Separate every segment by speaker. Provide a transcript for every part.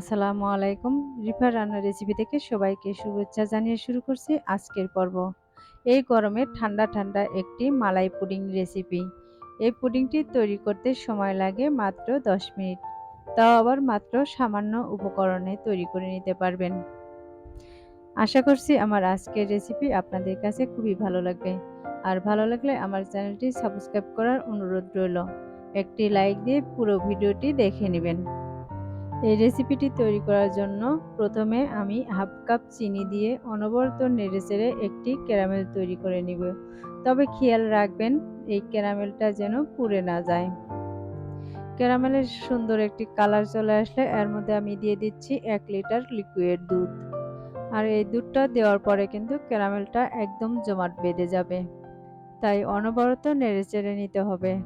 Speaker 1: আসসালামু আলাইকুম। রিফার রান্নার রেসিপি থেকে সবাইকে শুভেচ্ছা জানিয়ে শুরু করছি আজকের পর্ব। এই গরমে ঠান্ডা ঠান্ডা একটি মালাই পুডিং রেসিপি এই পুডিংটি তৈরি করতে সময় লাগে মাত্র 10 মিনিট। তাও আবার মাত্র সামান্য উপকরণে তৈরি করে নিতে পারবেন। আশা করছি আমার আজকের রেসিপি আপনাদের কাছে খুবই ভালো লাগবে। আর ভালো লাগলে আমার চ্যানেলটি সাবস্ক্রাইব করার অনুরোধ রইল। একটি লাইক দিয়ে পুরো ভিডিওটি দেখে নেবেন। এই রেসিপিটি তৈরি করার জন্য প্রথমে আমি হাফ কাপ চিনি দিয়ে অনবরত নেড়ে চেড়ে একটি ক্যারামেল তৈরি করে নিব। তবে খেয়াল রাখবেন, এই ক্যারামেলটা যেন পুড়ে না যায়। ক্যারামেলের সুন্দর একটি কালার চলে আসলে এর মধ্যে আমি দিয়ে দিচ্ছি এক লিটার লিকুইড দুধ। আর এই দুধটা দেওয়ার পরে কিন্তু ক্যারামেলটা একদম জমাট বেঁধে যাবে। তাই অনবরত নেড়ে চেড়ে নিতে হবে।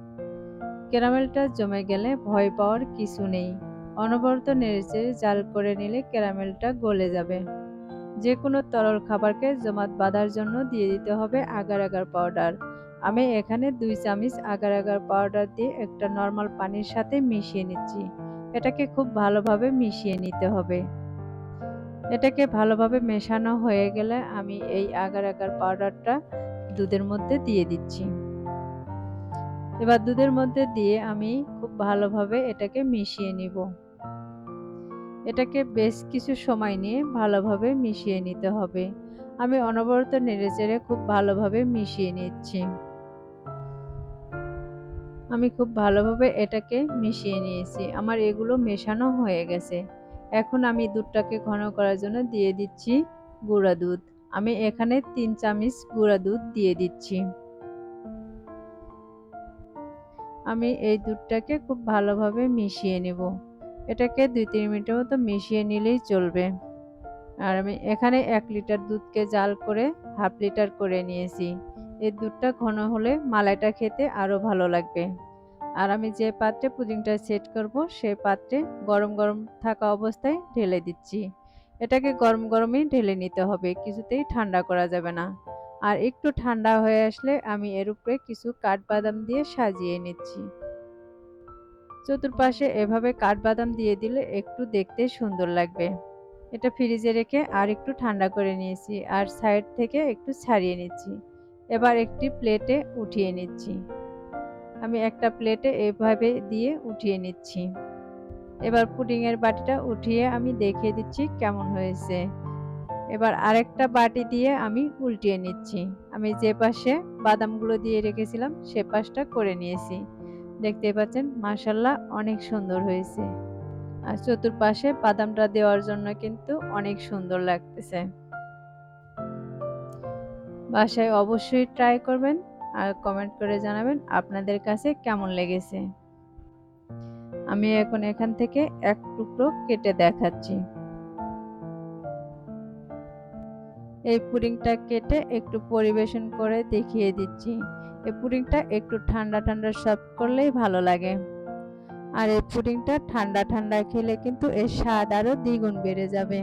Speaker 1: ক্যারামেলটা জমে গেলে ভয় পাওয়ার কিছু নেই। অনবরত নেড়েচেড়ে জাল করে নিলে ক্যারামেলটা গলে যাবে। যে কোনো তরল খাবারকে জমাট বাঁধার জন্য দিয়ে দিতে হবে আগার আগার পাউডার। আমি এখানে দুই চামচ আগার আগার পাউডার দিয়ে একটা নর্মাল পানির সাথে মিশিয়ে নিচ্ছি। এটাকে খুব ভালোভাবে মিশিয়ে নিতে হবে। এটাকে ভালোভাবে মেশানো হয়ে গেলে আমি এই আগার আগার পাউডারটা দুধের মধ্যে দিয়ে দিচ্ছি। এবার দুধের মধ্যে দিয়ে আমি খুব ভালোভাবে এটাকে মিশিয়ে নিব। এটাকে বেশ কিছু সময় নিয়ে ভালোভাবে মিশিয়ে নিতে হবে। আমি অনবরত নেড়েচেড়ে খুব ভালোভাবে মিশিয়ে নিচ্ছি। আমি খুব ভালোভাবে এটাকে মিশিয়ে নিয়েছি। আমার এগুলো মেশানো হয়ে গেছে। এখন আমি দুধটাকে ঘন করার জন্য দিয়ে দিচ্ছি গুঁড়া দুধ। আমি এখানে তিন চামচ গুঁড়া দুধ দিয়ে দিচ্ছি। আমি এই দুধটাকে খুব ভালোভাবে মিশিয়ে নেব। এটাকে দুই তিন মিনিটের মতো মিশিয়ে নিলেই চলবে। আর আমি এখানে এক লিটার দুধকে জাল করে হাফ লিটার করে নিয়েছি। এই দুধটা ঘন হলে মালাইটা খেতে আরও ভালো লাগবে। আর আমি যে পাত্রে পুডিংটা সেট করব সেই পাত্রে গরম গরম থাকা অবস্থায় ঢেলে দিচ্ছি। এটাকে গরম গরমই ঢেলে নিতে হবে, কিছুতেই ঠান্ডা করা যাবে না। আর একটু ঠান্ডা হয়ে আসলে আমি এর উপরে কিছু কাঠবাদাম দিয়ে সাজিয়ে নিচ্ছি। চতুর্পাশে এভাবে কাঠবাদাম দিয়ে দিলে একটু দেখতে সুন্দর লাগবে। এটা ফ্রিজে রেখে আর একটু ঠান্ডা করে নিয়েছি আর সাইড থেকে একটু ছাড়িয়ে নিচ্ছি। এবার একটি প্লেটে উঠিয়ে নিচ্ছি। আমি একটা প্লেটে এভাবে দিয়ে উঠিয়ে নিচ্ছি। এবার পুডিংয়ের বাটিটা উঠিয়ে আমি দেখিয়ে দিচ্ছি কেমন হয়েছে। এবার আরেকটা বাটি দিয়ে আমি উল্টিয়ে নিচ্ছি। আমি যে পাশে বাদামগুলো দিয়ে রেখেছিলাম সে পাশটা করে নিয়েছি। দেখতে পাচ্ছেন মাসাল্লাহ অনেক সুন্দর হয়েছে। আর চতুর্পাশে বাদামটা দেওয়ার জন্য কিন্তু অনেক সুন্দর লাগতেছে। বাসায় অবশ্যই ট্রাই করবেন আর কমেন্ট করে জানাবেন আপনাদের কাছে কেমন লেগেছে। আমি এখন এখান থেকে এক টুকরো কেটে দেখাচ্ছি। এই পুডিংটা কেটে একটু পরিবেশন করে দেখিয়ে দিচ্ছি। এই পুডিংটা একটু ঠান্ডা ঠান্ডা সার্ভ করলেই ভালো লাগে। আর এই পুডিংটা ঠান্ডা ঠান্ডা খেলে কিন্তু এর স্বাদ আরও দ্বিগুণ বেড়ে যাবে।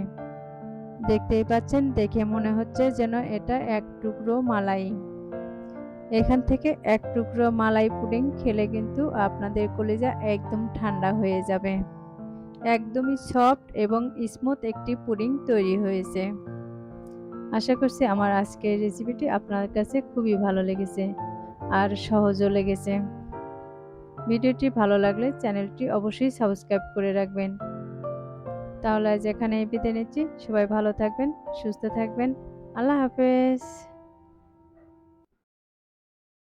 Speaker 1: দেখতেই পাচ্ছেন, দেখে মনে হচ্ছে যেন এটা এক টুকরো মালাই। এখান থেকে এক টুকরো মালাই পুডিং খেলে কিন্তু আপনাদের কলিজা একদম ঠান্ডা হয়ে যাবে। একদমই সফট এবং স্মুথ একটি পুডিং তৈরি হয়েছে। আশা করছি আমার আজকের রেসিপিটি আপনার কাছে খুবই ভালো লেগেছে। আর সহজও লেগেছে। ভিডিওটি ভালো লাগলে চ্যানেলটি অবশ্যই সাবস্ক্রাইব করে রাখবেন। তাহলে আজ এখানে বিদায় নিচ্ছি। সবাই ভালো থাকবেন, সুস্থ থাকবেন। আল্লাহ হাফেজ।